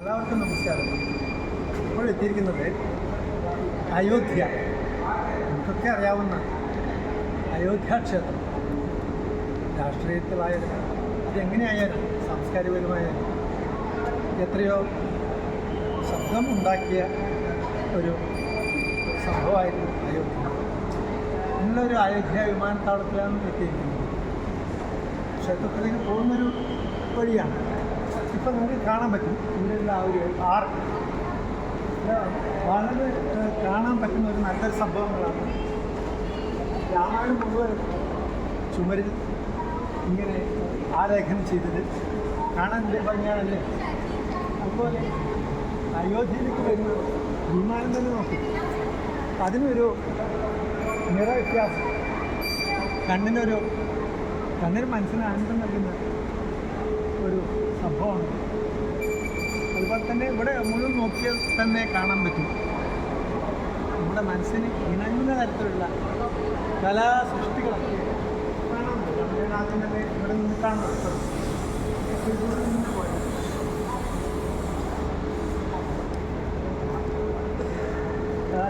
എല്ലാവർക്കും നമസ്കാരം. ഇപ്പോൾ എത്തിയിരിക്കുന്നത് അയോധ്യ. നമുക്കൊക്കെ അറിയാവുന്ന അയോധ്യ ക്ഷേത്രം. രാഷ്ട്രീയത്തിലായാലും അതെങ്ങനെയായാലും സാംസ്കാരികപരമായാലും എത്രയോ ശബ്ദം ഉണ്ടാക്കിയ ഒരു സംഭവമായിരുന്നു അയോധ്യ. നിങ്ങളൊരു അയോധ്യ വിമാനത്താവളത്തിലാണ് എത്തിയിരിക്കുന്നത്. ക്ഷേത്രത്തിലേക്ക് പോകുന്നൊരു വഴിയാണ്. ഇപ്പം നിങ്ങൾക്ക് കാണാൻ പറ്റും. ഇവിടെയുള്ള ആ ഒരു ആർ. വളരെ കാണാൻ പറ്റുന്ന ഒരു നല്ല സംഭവങ്ങളാണ്. രാമായണം മുഴുവൻ ചുമരിൽ ഇങ്ങനെ ആലേഖനം ചെയ്തത്. കാണാൻ ഭംഗിയാണല്ലേ? അതുപോലെ അയോധ്യയിലേക്ക് വരുന്ന വിമാനം തന്നെ നോക്കി. അതിനൊരു നിറ വ്യത്യാസം. കണ്ണിനൊരു കണ്ണിന് മനസ്സിന് ആനന്ദം നൽകുന്ന ഒരു സംഭവമാണ് അതുപോലെ തന്നെ ഇവിടെ മുഴുവൻ നോക്കിയാൽ തന്നെ കാണാൻ പറ്റും. നമ്മുടെ മനസ്സിന് ഇണങ്ങുന്ന തരത്തിലുള്ള കലാ സൃഷ്ടികളൊക്കെ ഇവിടെ.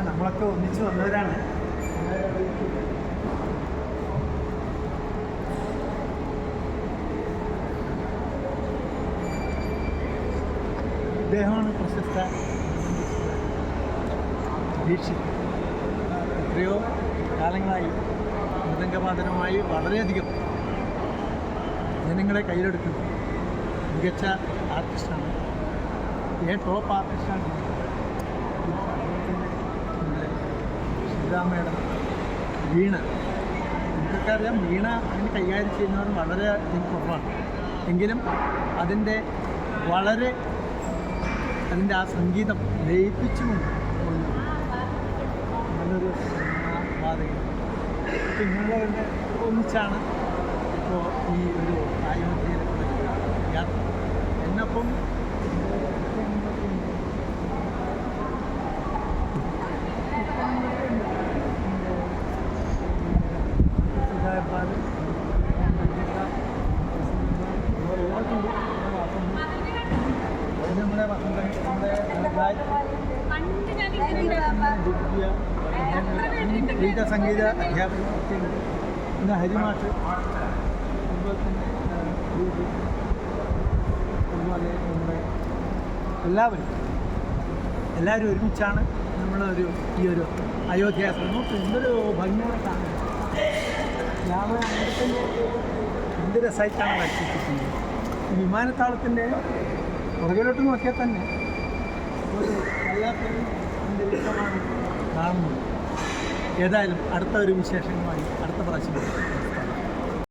നമ്മളൊക്കെ ഒന്നിച്ച് വന്നവരാണ്. ഇദ്ദേഹമാണ് പ്രശസ്ത ദീക്ഷിത് എത്രയോ കാലങ്ങളായി മൃദംഗവാദനമായി വളരെയധികം ജനങ്ങളെ കയ്യിലെടുക്കുന്നു മികച്ച ആർട്ടിസ്റ്റാണ്. ഏ ടോപ്പ് ആർട്ടിസ്റ്റാണ്. നമ്മുടെ ശ്രീരാമയുടെ വീണ. നമുക്കൊക്കെ അറിയാം വീണ അതിന് കൈകാര്യം ചെയ്യുന്നവർ വളരെ കുറവാണ്. എങ്കിലും അതിന്റെ വളരെ അതിന്റെ ആ സംഗീതം പോകുന്ന നല്ലൊരു വാതകം ഇങ്ങനെയുള്ളവരുടെ ഒന്നിച്ചാണ് ഇപ്പോൾ ഈ ഒരു അയോധ്യയിലുള്ള യാത്ര എന്നപ്പം നമ്മുടെ ഗീത സംഗീത അധ്യാപകർ പിന്നെ ഹരിമാഷ് അതുപോലെ നമ്മുടെ എല്ലാവരും എല്ലാവരും ഒരുമിച്ചാണ് നമ്മളൊരു ഈ ഒരു അയോധ്യ നോക്ക് എന്തൊരു ഭംഗിയോടെ കാണുന്നത് സൈറ്റാണ് വിമാനത്താവളത്തിന്റെ പുറകിലോട്ട് നോക്കിയാൽ തന്നെ ഒരു ഏതായാലും അടുത്ത ഒരു വിശേഷങ്ങളുമായി അടുത്ത പ്രാവശ്യം